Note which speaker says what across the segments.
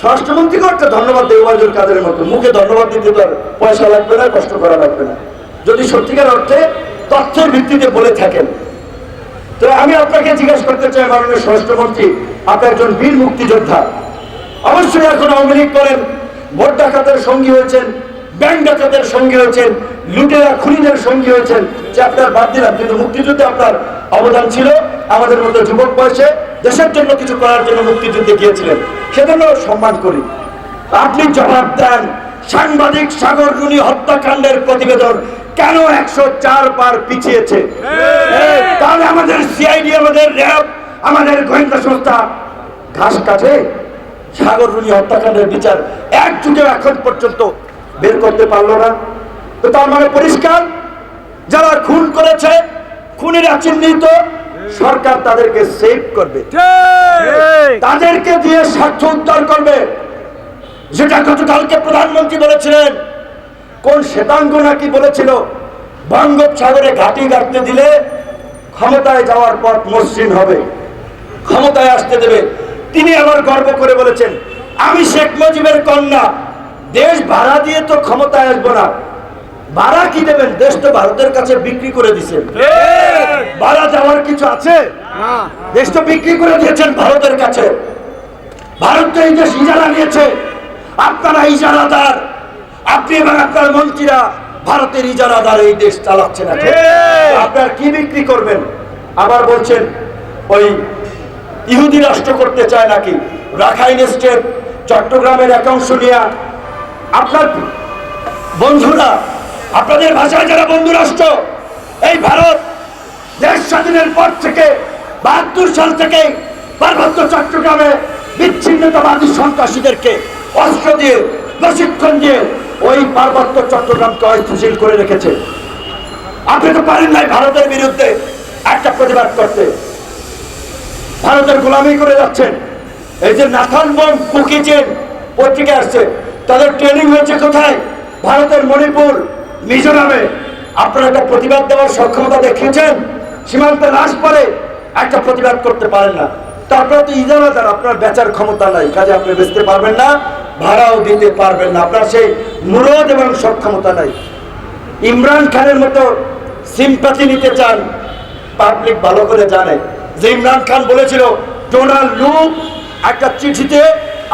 Speaker 1: স্বরাষ্ট্রমন্ত্রীকেও একটা ধন্যবাদ দেওয়াজুর কাদের মতো। মুখে ধন্যবাদ দিতে তো আর পয়সা লাগবে না, কষ্ট করা লাগবে না। যদি সত্যিকার অর্থে তথ্যের ভিত্তিতে বলে থাকেন। তো আমি আপনাকে জিজ্ঞেস করতে চাই, মাননীয় স্বরাষ্ট্রমন্ত্রী আপনি একজন বীর মুক্তিযোদ্ধা। অবশ্যই এখন আওয়ামী লীগ করেন, ভোট ডাকাতের সঙ্গী হয়েছেন, ব্যাংক ডাকাতের সঙ্গী হয়েছেন, লুটেরা, খুনিদের সঙ্গী হয়েছেন। যে আপনার বাদ দিলাম, কিন্তু মুক্তিযুদ্ধে আপনার অবদান ছিল আমাদের মতো যুবক বয়সে দেশের জন্য কিছু করার জন্য মুক্তিযুদ্ধে গিয়েছিলেন। সেজন্য সম্মান করি। আপনি জবাব দেন সাংবাদিক সাগর রুনি হত্যাকাণ্ডের প্রতিবেদন কেন একশো চার বার পিছিয়েছে? তাহলে আমাদের সিআইডি আমাদের র্যাব আমাদের গোয়েন্দা সংস্থা ঘাস কাটে? সাগর রুনি হত্যাকাণ্ডের বিচার এক যুগে এখন পর্যন্ত বের করতে পারল না। তো তার মানে পরিষ্কার খুনিরা চিহ্নিত সরকার তাদেরকে সেভ করবে। তাদেরকে দিয়ে স্বার্থ উদ্ধার করবে। যেটা গতকালকে প্রধানমন্ত্রী বলেছিলেন কোন শ্বেতাঙ্গ নাকি বলেছিল বঙ্গোপসাগরে ঘাটি গাড়তে দিলে ক্ষমতায় যাওয়ার পথ মসৃণ হবে। ক্ষমতায় আসতে দেবে। তিনি আবার গর্ব করে বলেছেন আমি শেখ মুজিবের কন্যা। দেশ ভাড়া দিয়ে তো ক্ষমতায় আসব না। ভাড়া কি দেবেন? দেশ তো ভারতের কাছে বিক্রি করে দিছেন ভাড়া যাওয়ার কিছু আছে? দেশ তো বিক্রি করে দিয়েছেন ভারতের কাছে। ভারত তো এই দেশ ইজারা নিয়েছে। আপনারা ইজারাদার। আপনি এবং আপনার মন্ত্রীরা ভারতের ইজারাদার এই দেশ চালাচ্ছেন এখন আপনার কি বিক্রি করবেন? আবার বলছেন ওই ইহুদি রাষ্ট্র করতে চায় নাকি? রাখাইন স্টেট চট্টগ্রামের একাংশ নিয়ে আপনার বন্ধুরা আপনাদের ভাষায় যারা বন্ধু রাষ্ট্র, এই ভারত দেশ স্বাধীনের পর থেকে বাহাত্তর সাল থেকে পার্বত্য চট্টগ্রামে বিচ্ছিন্নতাবাদী সন্ত্রাসীদেরকে অস্ত্র দিয়ে, প্রশিক্ষণ দিয়ে ওই পার্বত্য চট্টগ্রামকে অস্থিতিশীল করে রেখেছে। আপনি তো পারেন নাই ভারতের বিরুদ্ধে একটা প্রতিবাদ করতে। ভারতের গোলামি করে যাচ্ছেন। এই যে নাথান বম কুকিচেন পত্রিকা আসছে। তাদের ট্রেনিং হয়েছে কোথায়? ভারতের মণিপুর। মিজোরামে আপনারা একটা প্রতিবাদ দেওয়ার সক্ষমতা দেখিয়েছেন, সীমান্তে লাশ পরে একটা প্রতিবাদ করতে পারেন না। তারপরে তো ইজারাদার আপনার বেচার ক্ষমতা নাই, কাজে আপনি বেচতে পারবেন না, ভাড়াও দিতে পারবেন না, আপনার সেই মুরদ এবং সক্ষমতা নাই। ইমরান খানের মতো সিম্পাথি নিতে চান, পাবলিক ভালো করে জানে। যে ইমরান খান বলেছিল, ডোনাল্ড লু একটা চিঠিতে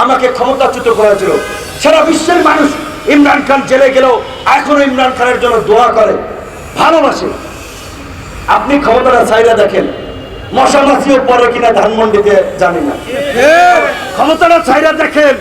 Speaker 1: আমাকে ক্ষমতাচ্যুত করেছিল। সারা বিশ্বের মানুষ ইমরান খান জেলে গেলেও এখনও ইমরান খানের জন্য দোয়া করে ভালোবাসে। আপনি ক্ষমতাটা চাইরা দেখেন মশা মাসিও পরে কিনা ধানমন্ডিতে জানি না। ক্ষমতাটা চাইরা দেখেন